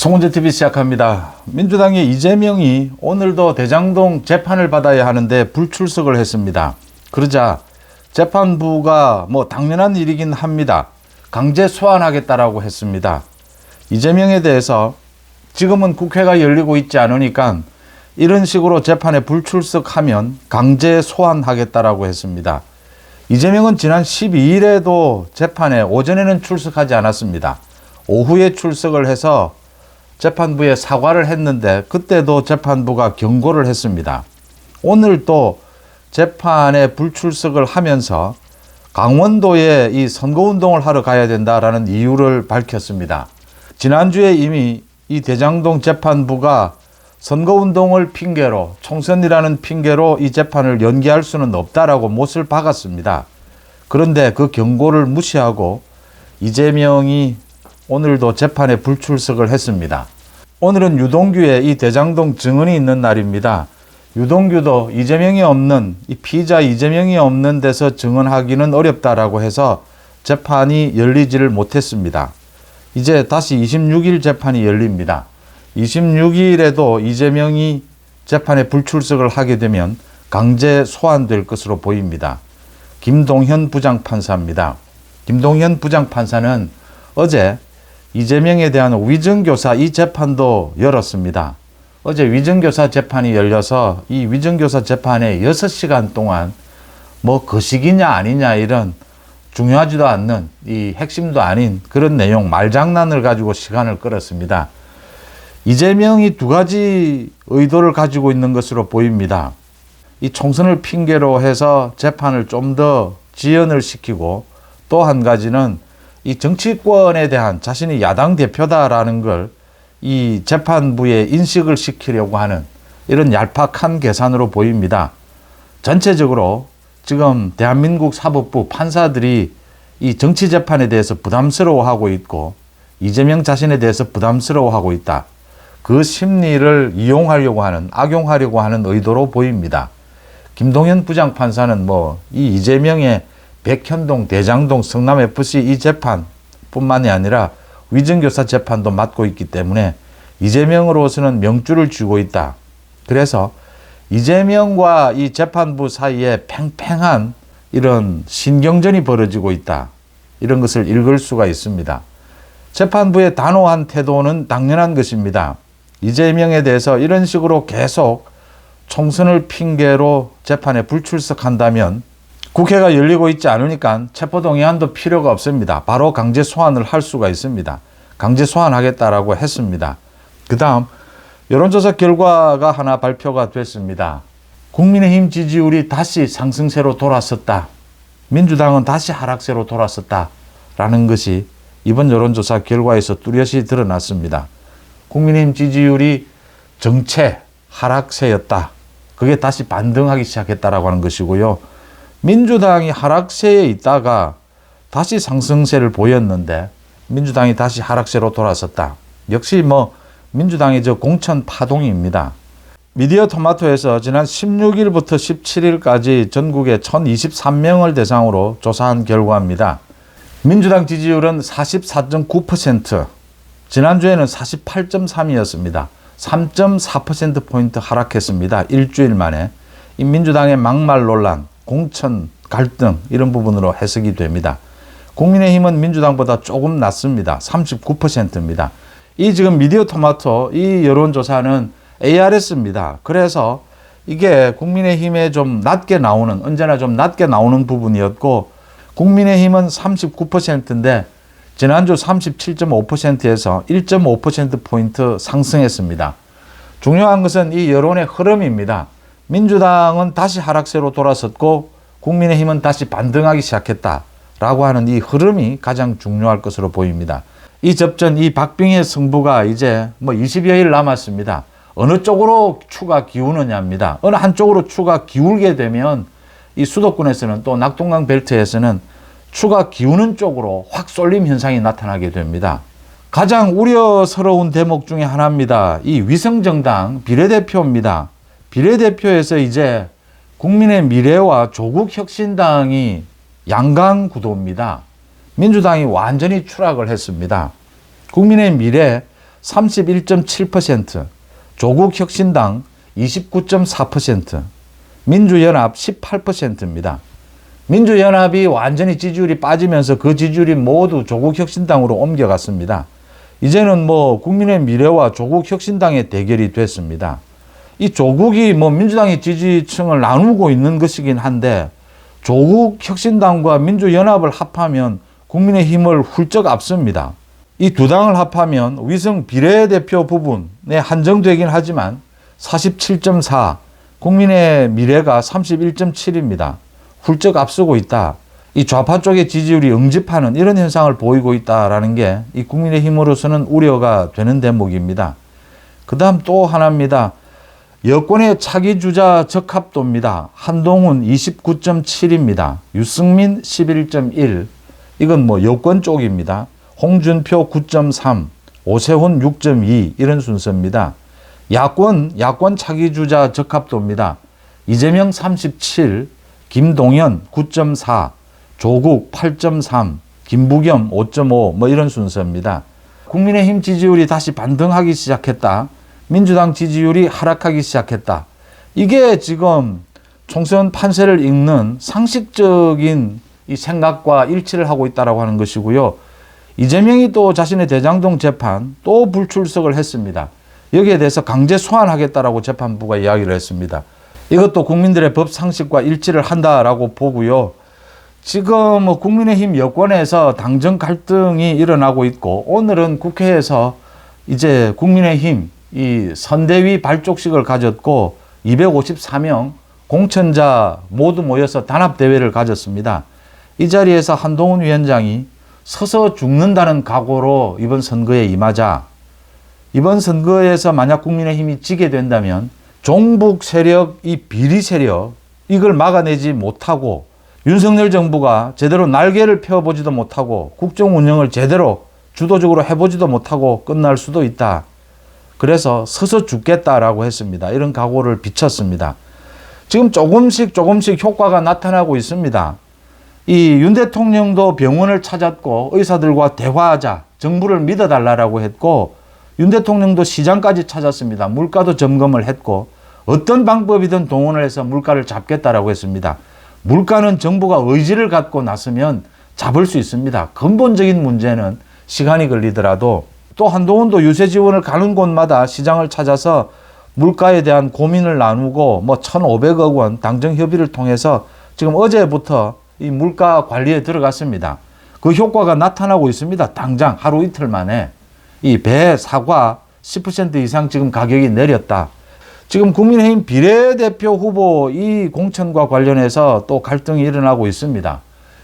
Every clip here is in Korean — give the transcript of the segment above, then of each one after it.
송은재 TV 시작합니다. 민주당의 이재명이 오늘도 대장동 재판을 받아야 하는데 불출석을 했습니다. 그러자 재판부가 뭐 당연한 일이긴 합니다. 강제 소환하겠다라고 했습니다. 이재명에 대해서 지금은 국회가 열리고 있지 않으니까 이런 식으로 재판에 불출석하면 강제 소환하겠다라고 했습니다. 이재명은 지난 12일에도 재판에 오전에는 출석하지 않았습니다. 오후에 출석을 해서 재판부에 사과를 했는데 그때도 재판부가 경고를 했습니다. 오늘 또 재판에 불출석을 하면서 강원도에 이 선거운동을 하러 가야 된다라는 이유를 밝혔습니다. 지난주에 이미 이 대장동 재판부가 선거운동을 핑계로 총선이라는 핑계로 이 재판을 연기할 수는 없다라고 못을 박았습니다. 그런데 그 경고를 무시하고 이재명이 오늘도 재판에 불출석을 했습니다. 오늘은 유동규의 이 대장동 증언이 있는 날입니다. 유동규도 이재명이 없는 이 피의자 이재명이 없는 데서 증언하기는 어렵다라고 해서 재판이 열리지를 못했습니다. 이제 다시 26일 재판이 열립니다. 26일에도 이재명이 재판에 불출석을 하게 되면 강제 소환될 것으로 보입니다. 김동현 부장판사입니다. 김동현 부장판사는 어제 이재명에 대한 위증교사 이 재판도 열었습니다. 어제 위증교사 재판이 열려서 이 위증교사 재판에 6시간 동안 뭐 거식이냐 아니냐 이런 중요하지도 않는 이 핵심도 아닌 그런 내용 말장난을 가지고 시간을 끌었습니다. 이재명이 두 가지 의도를 가지고 있는 것으로 보입니다. 이 총선을 핑계로 해서 재판을 좀 더 지연을 시키고 또 한 가지는 이 정치권에 대한 자신이 야당 대표다라는 걸 이 재판부에 인식을 시키려고 하는 이런 얄팍한 계산으로 보입니다. 전체적으로 지금 대한민국 사법부 판사들이 이 정치 재판에 대해서 부담스러워하고 있고 이재명 자신에 대해서 부담스러워하고 있다. 그 심리를 이용하려고 하는 악용하려고 하는 의도로 보입니다. 김동현 부장판사는 뭐 이 이재명의 백현동, 대장동, 성남 FC 이 재판뿐만이 아니라 위증교사 재판도 맡고 있기 때문에 이재명으로서는 명주를 쥐고 있다. 그래서 이재명과 이 재판부 사이에 팽팽한 이런 신경전이 벌어지고 있다. 이런 것을 읽을 수가 있습니다. 재판부의 단호한 태도는 당연한 것입니다. 이재명에 대해서 이런 식으로 계속 총선을 핑계로 재판에 불출석한다면 국회가 열리고 있지 않으니까 체포동의안도 필요가 없습니다. 바로 강제 소환을 할 수가 있습니다. 강제 소환하겠다라고 했습니다. 그 다음 여론조사 결과가 하나 발표가 됐습니다. 국민의힘 지지율이 다시 상승세로 돌아섰다. 민주당은 다시 하락세로 돌아섰다라는 것이 이번 여론조사 결과에서 뚜렷이 드러났습니다. 국민의힘 지지율이 정체 하락세였다. 그게 다시 반등하기 시작했다라고 하는 것이고요. 민주당이 하락세에 있다가 다시 상승세를 보였는데 민주당이 다시 하락세로 돌아섰다. 역시 뭐 민주당의 저 공천 파동입니다. 미디어 토마토에서 지난 16일부터 17일까지 전국에 1023명을 대상으로 조사한 결과입니다. 민주당 지지율은 44.9%, 지난주에는 48.3이었습니다. 3.4%포인트 하락했습니다. 일주일 만에. 이 민주당의 막말 논란, 공천 갈등 이런 부분으로 해석이 됩니다. 국민의힘은 민주당보다 조금 낮습니다. 39%입니다. 이 지금 미디어 토마토 이 여론조사는 ARS입니다. 그래서 이게 국민의힘에 좀 낮게 나오는 언제나 좀 낮게 나오는 부분이었고 국민의힘은 39%인데 지난주 37.5%에서 1.5%포인트 상승했습니다. 중요한 것은 이 여론의 흐름입니다. 민주당은 다시 하락세로 돌아섰고 국민의힘은 다시 반등하기 시작했다라고 하는 이 흐름이 가장 중요할 것으로 보입니다. 이 접전, 이 박빙의 승부가 이제 뭐 20여일 남았습니다. 어느 쪽으로 추가 기우느냐입니다. 어느 한쪽으로 추가 기울게 되면 이 수도권에서는 또 낙동강 벨트에서는 추가 기우는 쪽으로 확 쏠림 현상이 나타나게 됩니다. 가장 우려스러운 대목 중에 하나입니다. 이 위성정당 비례대표입니다. 비례대표에서 이제 국민의 미래와 조국 혁신당이 양강 구도입니다. 민주당이 완전히 추락을 했습니다. 국민의 미래 31.7%, 조국 혁신당 29.4%, 민주연합 18%입니다. 민주연합이 완전히 지지율이 빠지면서 그 지지율이 모두 조국 혁신당으로 옮겨갔습니다. 이제는 뭐 국민의 미래와 조국 혁신당의 대결이 됐습니다. 이 조국이 뭐 민주당의 지지층을 나누고 있는 것이긴 한데 조국 혁신당과 민주연합을 합하면 국민의힘을 훌쩍 앞섭니다. 이 두 당을 합하면 위성 비례대표 부분에 한정되긴 하지만 47.4, 국민의 미래가 31.7입니다. 훌쩍 앞서고 있다. 이 좌파 쪽의 지지율이 응집하는 이런 현상을 보이고 있다라는 게 이 국민의힘으로서는 우려가 되는 대목입니다. 그 다음 또 하나입니다. 여권의 차기 주자 적합도입니다. 한동훈 29.7입니다. 유승민 11.1. 이건 뭐 여권 쪽입니다. 홍준표 9.3, 오세훈 6.2 이런 순서입니다. 야권 야권 차기 주자 적합도입니다. 이재명 37, 김동연 9.4, 조국 8.3, 김부겸 5.5 뭐 이런 순서입니다. 국민의힘 지지율이 다시 반등하기 시작했다. 민주당 지지율이 하락하기 시작했다. 이게 지금 총선 판세를 읽는 상식적인 이 생각과 일치를 하고 있다라고 하는 것이고요. 이재명이 또 자신의 대장동 재판 또 불출석을 했습니다. 여기에 대해서 강제 소환하겠다라고 재판부가 이야기를 했습니다. 이것도 국민들의 법 상식과 일치를 한다라고 보고요. 지금 뭐 국민의힘 여권에서 당정 갈등이 일어나고 있고 오늘은 국회에서 이제 국민의힘 이 선대위 발족식을 가졌고 254명 공천자 모두 모여서 단합 대회를 가졌습니다. 이 자리에서 한동훈 위원장이 서서 죽는다는 각오로 이번 선거에 임하자 이번 선거에서 만약 국민의힘이 지게 된다면 종북 세력, 이 비리 세력 이걸 막아내지 못하고 윤석열 정부가 제대로 날개를 펴보지도 못하고 국정 운영을 제대로 주도적으로 해보지도 못하고 끝날 수도 있다. 그래서 서서 죽겠다라고 했습니다. 이런 각오를 비쳤습니다. 지금 조금씩 조금씩 효과가 나타나고 있습니다. 이 윤 대통령도 병원을 찾았고 의사들과 대화하자 정부를 믿어달라고 했고 윤 대통령도 시장까지 찾았습니다. 물가도 점검을 했고 어떤 방법이든 동원을 해서 물가를 잡겠다라고 했습니다. 물가는 정부가 의지를 갖고 나서면 잡을 수 있습니다. 근본적인 문제는 시간이 걸리더라도 또 한동훈도 유세 지원을 가는 곳마다 시장을 찾아서 물가에 대한 고민을 나누고 뭐 1,500억 원 당정 협의를 통해서 지금 어제부터 이 물가 관리에 들어갔습니다. 그 효과가 나타나고 있습니다. 당장 하루 이틀 만에 이 배, 사과 10% 이상 지금 가격이 내렸다. 지금 국민의힘 비례대표 후보 이 공천과 관련해서 또 갈등이 일어나고 있습니다.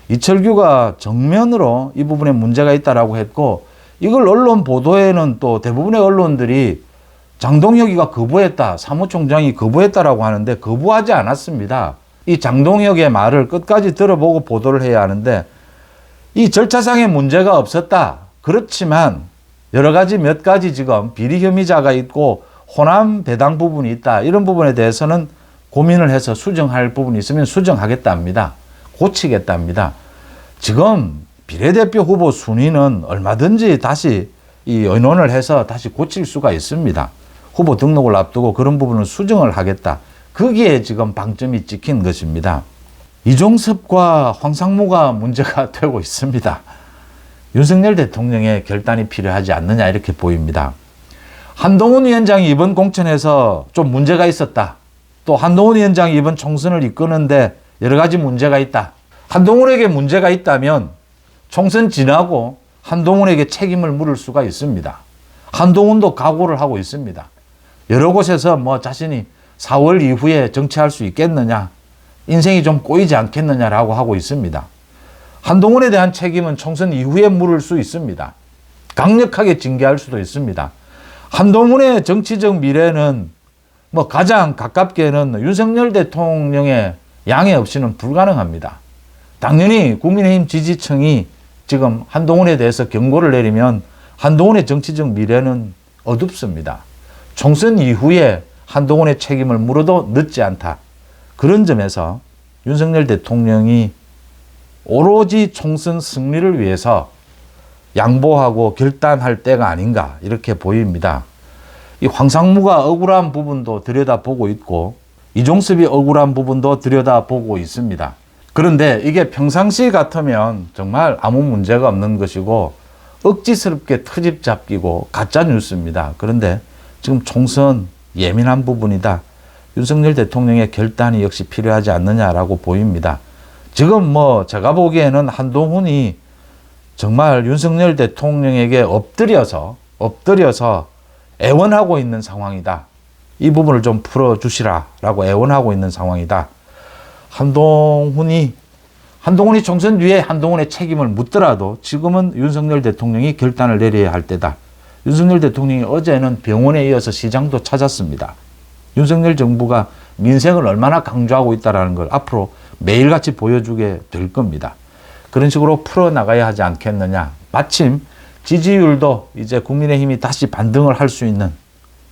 이철규가 정면으로 이 부분에 문제가 있다라고 했고 이걸 언론 보도에는 또 대부분의 언론들이 장동혁이가 거부했다, 사무총장이 거부했다라고 하는데 거부하지 않았습니다. 이 장동혁의 말을 끝까지 들어보고 보도를 해야 하는데 이 절차상의 문제가 없었다. 그렇지만 여러 가지 몇 가지 지금 비리 혐의자가 있고 호남 배당 부분이 있다. 이런 부분에 대해서는 고민을 해서 수정할 부분이 있으면. 고치겠다 합니다. 지금 비례대표 후보 순위는 얼마든지 다시 이 의논을 해서 다시 고칠 수가 있습니다. 후보 등록을 앞두고 그런 부분을 수정을 하겠다. 거기에 지금 방점이 찍힌 것입니다. 이종섭과 황상무가 문제가 되고 있습니다. 윤석열 대통령의 결단이 필요하지 않느냐 이렇게 보입니다. 한동훈 위원장이 이번 공천에서 좀 문제가 있었다. 또 한동훈 위원장이 이번 총선을 이끄는데 여러 가지 문제가 있다. 한동훈에게 문제가 있다면 총선 지나고 한동훈에게 책임을 물을 수가 있습니다. 한동훈도 각오를 하고 있습니다. 여러 곳에서 뭐 자신이 4월 이후에 정치할 수 있겠느냐, 인생이 좀 꼬이지 않겠느냐라고 하고 있습니다. 한동훈에 대한 책임은 총선 이후에 물을 수 있습니다. 강력하게 징계할 수도 있습니다. 한동훈의 정치적 미래는 뭐 가장 가깝게는 윤석열 대통령의 양해 없이는 불가능합니다. 당연히 국민의힘 지지층이 지금 한동훈에 대해서 경고를 내리면 한동훈의 정치적 미래는 어둡습니다. 총선 이후에 한동훈의 책임을 물어도 늦지 않다. 그런 점에서 윤석열 대통령이 오로지 총선 승리를 위해서 양보하고 결단할 때가 아닌가 이렇게 보입니다. 이 황상무가 억울한 부분도 들여다보고 있고 이종섭이 억울한 부분도 들여다보고 있습니다. 그런데 이게 평상시 같으면 정말 아무 문제가 없는 것이고 억지스럽게 트집 잡기고 가짜 뉴스입니다. 그런데 지금 총선 예민한 부분이다. 윤석열 대통령의 결단이 역시 필요하지 않느냐라고 보입니다. 지금 뭐 제가 보기에는 한동훈이 정말 윤석열 대통령에게 엎드려서 엎드려서 애원하고 있는 상황이다. 이 부분을 좀 풀어 주시라라고 애원하고 있는 상황이다. 한동훈이 한동훈이 총선 뒤에 한동훈의 책임을 묻더라도 지금은 윤석열 대통령이 결단을 내려야 할 때다. 윤석열 대통령이 어제는 병원에 이어서 시장도 찾았습니다. 윤석열 정부가 민생을 얼마나 강조하고 있다라는 걸 앞으로 매일같이 보여주게 될 겁니다. 그런 식으로 풀어나가야 하지 않겠느냐. 마침 지지율도 이제 국민의힘이 다시 반등을 할 수 있는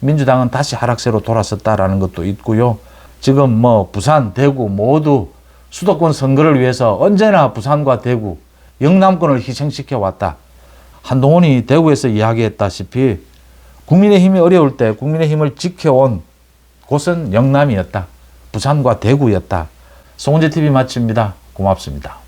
민주당은 다시 하락세로 돌아섰다라는 것도 있고요. 지금 뭐 부산, 대구 모두 수도권 선거를 위해서 언제나 부산과 대구, 영남권을 희생시켜 왔다. 한동훈이 대구에서 이야기했다시피 국민의힘이 어려울 때 국민의힘을 지켜온 곳은 영남이었다. 부산과 대구였다. 송은재 TV 마칩니다. 고맙습니다.